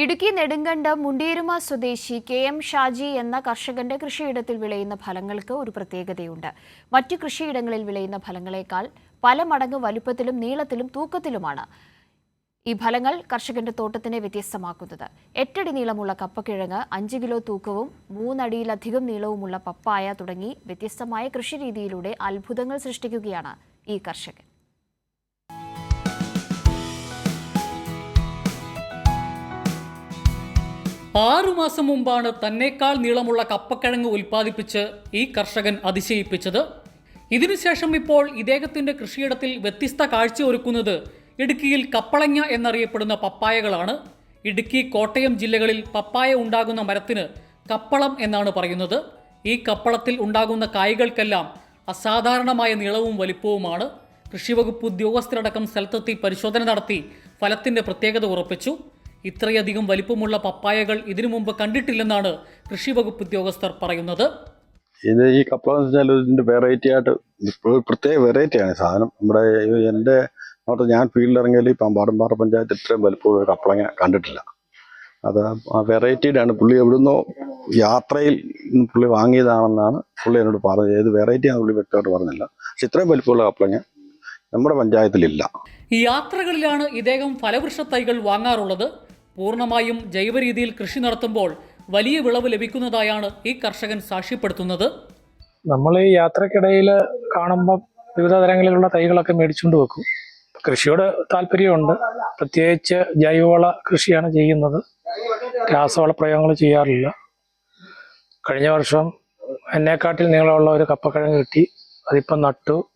ഇടുക്കി നെടുങ്കണ്ടം മുണ്ടിയരുമ സ്വദേശി K M Shaji എന്ന കർഷകന്റെ കൃഷിയിടത്തിൽ വിളയുന്ന ഫലങ്ങൾക്ക് ഒരു പ്രത്യേകതയുണ്ട്. മറ്റു കൃഷിയിടങ്ങളിൽ വിളയുന്ന ഫലങ്ങളെക്കാൾ പല മടങ്ങ് വലുപ്പത്തിലും നീളത്തിലും തൂക്കത്തിലുമാണ് ഈ ഫലങ്ങൾ കർഷകന്റെ തോട്ടത്തിനെ വ്യത്യസ്തമാക്കുന്നത്. എട്ടടി നീളമുള്ള കപ്പക്കിഴങ്ങ് അഞ്ച് കിലോ തൂക്കവും മൂന്നടിയിലധികം നീളവുമുള്ള പപ്പായ തുടങ്ങി വ്യത്യസ്തമായ കൃഷിരീതിയിലൂടെ അത്ഭുതങ്ങൾ സൃഷ്ടിക്കുകയാണ് ഈ കർഷകൻ. ആറുമാസം മുമ്പാണ് തന്നേക്കാൾ നീളമുള്ള കപ്പക്കിഴങ്ങ് ഉൽപ്പാദിപ്പിച്ച് ഈ കർഷകൻ അതിശയിപ്പിച്ചത്. ഇതിനുശേഷം ഇപ്പോൾ ഇദ്ദേഹത്തിന്റെ കൃഷിയിടത്തിൽ വ്യത്യസ്ത കാഴ്ച ഒരുക്കുന്നത് ഇടുക്കിയിൽ കപ്പളങ്ങ എന്നറിയപ്പെടുന്ന പപ്പായകളാണ്. ഇടുക്കി കോട്ടയം ജില്ലകളിൽ പപ്പായ ഉണ്ടാകുന്ന മരത്തിന് കപ്പളം എന്നാണ് പറയുന്നത്. ഈ കപ്പളത്തിൽ ഉണ്ടാകുന്ന കായ്കൾക്കെല്ലാം അസാധാരണമായ നീളവും വലിപ്പവുമാണ്. കൃഷിവകുപ്പ് ഉദ്യോഗസ്ഥരടക്കം സ്ഥലത്തെത്തി പരിശോധന നടത്തി ഫലത്തിന്റെ പ്രത്യേകത ഉറപ്പിച്ചു. ഇത്രയധികം വലിപ്പമുള്ള പപ്പായകൾ ഇതിനു മുമ്പ് കണ്ടിട്ടില്ലെന്നാണ് കൃഷി വകുപ്പ് ഉദ്യോഗസ്ഥർ പറയുന്നത്. ഇത് ഈ കപ്പള എന്ന് വെച്ചാൽ ഇതിന്റെ വെറൈറ്റി ആയിട്ട് പ്രത്യേക വെറൈറ്റിയാണ് സാധനം. നമ്മുടെ എന്റെ നോട്ട് ഞാൻ ഫീൽഡിൽ ഇറങ്ങിയാൽ ഈ പമ്പാടമ്പാറ പഞ്ചായത്ത് ഇത്രയും വലിപ്പമുള്ള കപ്പളങ്ങ കണ്ടിട്ടില്ല. അത് ആ വെറൈറ്റിയുടെ ആണ് പുള്ളി എവിടുന്നോ യാത്രയിൽ പുള്ളി വാങ്ങിയതാണെന്നാണ് പുള്ളി എന്നോട് പറഞ്ഞത്. ഏത് വെറൈറ്റിയാണെന്ന് പുള്ളി വ്യക്തമായിട്ട് പറഞ്ഞില്ല. പക്ഷെ ഇത്രയും വലിപ്പമുള്ള കപ്പളങ്ങ നമ്മുടെ പഞ്ചായത്തിലില്ല. യാത്രകളിലാണ് ഇദ്ദേഹം ഫലവൃക്ഷ തൈകൾ വാങ്ങാറുള്ളത്. പൂർണമായും ജൈവ രീതിയിൽ കൃഷി നടത്തുമ്പോൾ വലിയ വിളവ് ലഭിക്കുന്നതായാണ് ഈ കർഷകൻ സാക്ഷ്യപ്പെടുത്തുന്നത്. നമ്മൾ ഈ യാത്രക്കിടയിൽ കാണുമ്പോൾ വിവിധ തരങ്ങളിലുള്ള തൈകളൊക്കെ മേടിച്ചുകൊണ്ട് വെക്കും. കൃഷിയോട് താല്പര്യമുണ്ട്. പ്രത്യേകിച്ച് ജൈവവള കൃഷിയാണ് ചെയ്യുന്നത്. രാസവള പ്രയോഗങ്ങൾ ചെയ്യാറില്ല. കഴിഞ്ഞ വർഷം എന്നെക്കാട്ടിൽ നീളമുള്ള ഒരു കപ്പക്കിഴങ്ങ് കിട്ടി. അതിപ്പം നട്ടു.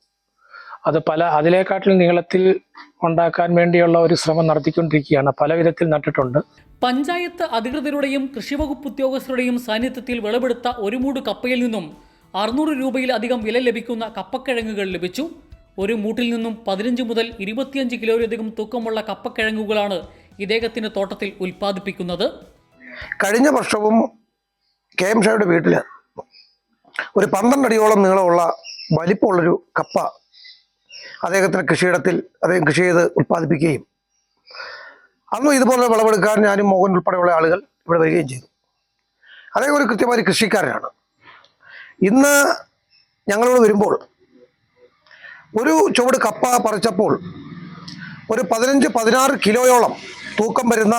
അത് പല അതിലേക്കാട്ടിൽ നീളത്തിൽ ഉണ്ടാക്കാൻ വേണ്ടിയുള്ള ഒരു ശ്രമം നടത്തിക്കൊണ്ടിരിക്കുകയാണ്. പല വിധത്തിൽ നട്ടിട്ടുണ്ട്. പഞ്ചായത്ത് അധികൃതരുടെയും കൃഷിവകുപ്പ് ഉദ്യോഗസ്ഥരുടെയും സാന്നിധ്യത്തിൽ വിളവെടുത്ത ഒരു മൂട് കപ്പയിൽ നിന്നും അറുന്നൂറ് രൂപയിലധികം വില ലഭിക്കുന്ന കപ്പക്കിഴങ്ങുകൾ ലഭിച്ചു. ഒരു മൂട്ടിൽ നിന്നും പതിനഞ്ച് മുതൽ ഇരുപത്തിയഞ്ച് കിലോയിലധികം തൂക്കമുള്ള കപ്പക്കിഴങ്ങുകളാണ് ഇദ്ദേഹത്തിന്റെ തോട്ടത്തിൽ ഉൽപ്പാദിപ്പിക്കുന്നത്. കഴിഞ്ഞ വർഷവും കെ എം ഷായുടെ വീട്ടിൽ ഒരു പന്ത്രണ്ടടിയോളം നീളമുള്ള വലിപ്പമുള്ളൊരു കപ്പ അദ്ദേഹത്തിന്റെ കൃഷിയിടത്തിൽ അദ്ദേഹം കൃഷി ചെയ്ത് ഉൽപ്പാദിപ്പിക്കുകയും അന്നും ഇതുപോലെ വിളവെടുക്കാൻ ഞാനും മോഹൻ ഉൾപ്പെടെയുള്ള ആളുകൾ ഇവിടെ വരികയും ചെയ്തു. അദ്ദേഹം ഒരു കൃത്യമായ കൃഷിക്കാരനാണ്. ഇന്ന് ഞങ്ങളോട് വരുമ്പോൾ ഒരു ചുവട് കപ്പ പറിച്ചപ്പോൾ ഒരു പതിനഞ്ച് പതിനാറ് കിലോയോളം തൂക്കം വരുന്ന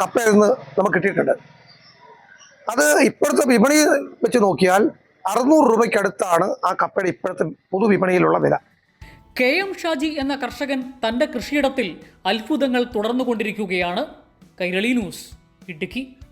കപ്പയെന്ന് നമുക്ക് കിട്ടിയിട്ടുണ്ട്. അത് ഇപ്പോഴത്തെ വിപണി വെച്ച് നോക്കിയാൽ അറുന്നൂറ് രൂപയ്ക്കടുത്താണ് ആ കപ്പയുടെ ഇപ്പോഴത്തെ പൊതുവിപണിയിലുള്ള വില. കെ എം ഷാജി എന്ന കർഷകൻ തന്റെ കൃഷിയിടത്തിൽ അത്ഭുതങ്ങൾ തുടർന്നുകൊണ്ടിരിക്കുകയാണ്. കൈരളി ന്യൂസ് ഇടുക്കി.